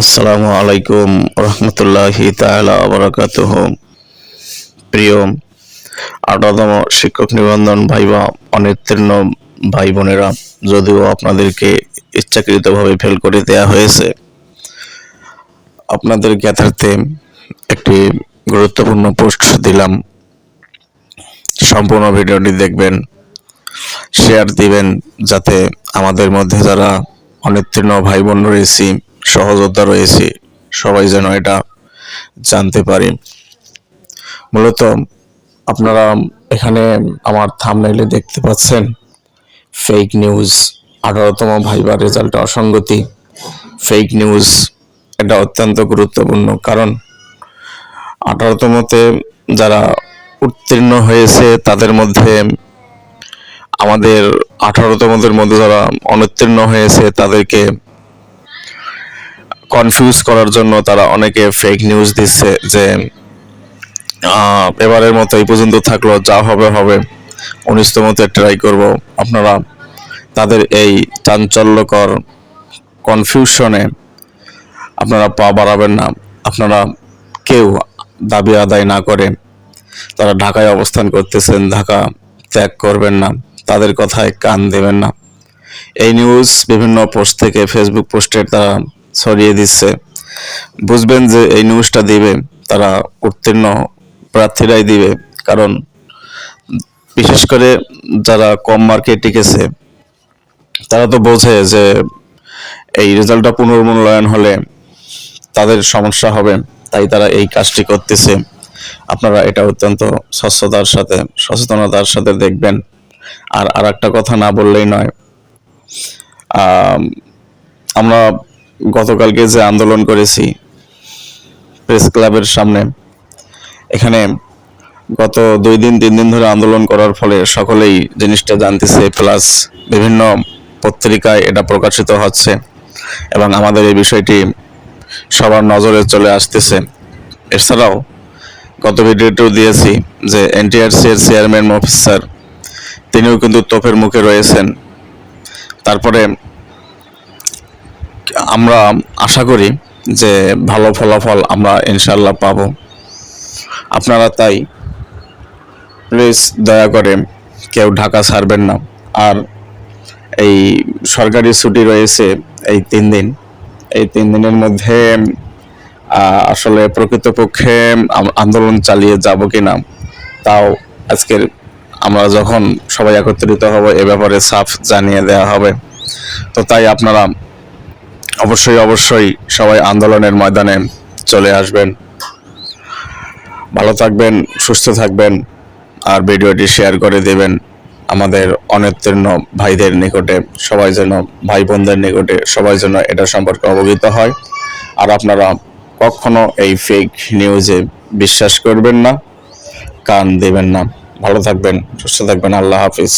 আসসালামু আলাইকুম রহমতুল্লাহি বারাকাতুহ। প্রিয় আঠারোতম শিক্ষক নিবন্ধন ভাইবা অনির্তীর্ণ ভাই বোনেরা যদিও আপনাদেরকে ইচ্ছাকৃতভাবে ফেল করে দেয়া হয়েছে, আপনাদের জ্ঞাতার্থে একটি গুরুত্বপূর্ণ পোস্ট দিলাম। সম্পূর্ণ ভিডিওটি দেখবেন শেয়ার দিবেন, যাতে আমাদের মধ্যে যারা অনির্তীর্ণ ভাই বোন রয়েছি সহযোদ্ধা রয়েছে। সবাই যেন এটা জানতে পারে। মূলত আপনারা এখানে আমার থামনাইলে দেখতে পাচ্ছেন। ফেক নিউজ আঠারোতম ভাইবার রেজাল্ট অসঙ্গতি। ফেক নিউজ এটা অত্যন্ত গুরুত্বপূর্ণ কারণ আঠারোতমতে যারা উত্তীর্ণ হয়েছে, তাদের মধ্যে আমাদের আঠারোতমদের মধ্যে যারা অনুত্তীর্ণ হয়েছে, তাদেরকে কনফিউজ করার জন্য তারা অনেকে ফেক নিউজ দিচ্ছে যে এবারের মতো এই পর্যন্ত থাকল, যা হবে হবে। উনিশতমতে ট্রাই করব। আপনারা তাদের এই চাঞ্চল্যকর কনফিউশনে আপনারা পা বাড়াবেন না। আপনারা কেউ দাবি আদায় না করে তারা ঢাকায় অবস্থান করতেছেন, ঢাকা ত্যাগ করবেন না। তাদের কথায় কান দেবেন না। এই নিউজ বিভিন্ন পোস্ট থেকে ফেসবুক পোস্টের তারা ছড়িয়ে দিচ্ছে। বুঝবেন যে এই নিউজটা দিবে তারা উত্তীর্ণ প্রার্থীরাই দিবে। কারণ বিশেষ করে যারা কম মার্কে টিকেছে তারা তো বোঝে যে এই রেজাল্টটা পুনর্মূল্যায়ন হলে তাদের সমস্যা হবে। তাই তারা এই কাজটি করতেছে। আপনারা এটা অত্যন্ত স্বচ্ছতার সাথে সচেতনতার সাথে দেখবেন। আর আর একটা কথা না বললেই নয় আম, আমরা গতকালকে যে আন্দোলন করেছি, প্রেস ক্লাবের সামনে, এখানে গত দুই দিন, তিন দিন ধরে আন্দোলন করার ফলে সকলেই জিনিসটা জানতেছে প্লাস বিভিন্ন পত্রিকায় এটা প্রকাশিত হচ্ছে এবং আমাদের এই বিষয়টি সবার নজরে চলে আসতেছে। এছাড়াও গত ভিডিওটিও দিয়েছি যে এনটিআরসি এর চেয়ারম্যান, মফিজ স্যার, তিনিও কিন্তু তোপের মুখে রয়েছেন। তারপরে আমরা আশা করি যে ভালো ফলাফল আমরা ইনশাল্লাহ পাব। আপনারা তাই প্লিজ দয়া করে কেউ ঢাকা ছাড়বেন না। আর এই সরকারি ছুটি রয়েছে এই তিন দিন। এই তিন দিনের মধ্যে আসলে প্রকৃতপক্ষে আন্দোলন চালিয়ে যাব কি না তাও আজকের আমরা যখন সবাই একত্রিত হব, এ ব্যাপারে সাফ জানিয়ে দেওয়া হবে। তো তাই আপনারা অবশ্যই অবশ্যই সবাই আন্দোলনের ময়দানে চলে আসবেন। ভালো থাকবেন, সুস্থ থাকবেন আর ভিডিওটি শেয়ার করে দেবেন আমাদের অনুত্তীর্ণ ভাইদের নিকটে। সবাই যেন ভাই বোনদের নিকটে সবাই যেন এটা সম্পর্কে অবগত হয়। আর আপনারা কখনো এই ফেক নিউজে বিশ্বাস করবেন না, কান দেবেন না। ভালো থাকবেন, সুস্থ থাকবেন। আল্লাহ হাফিজ।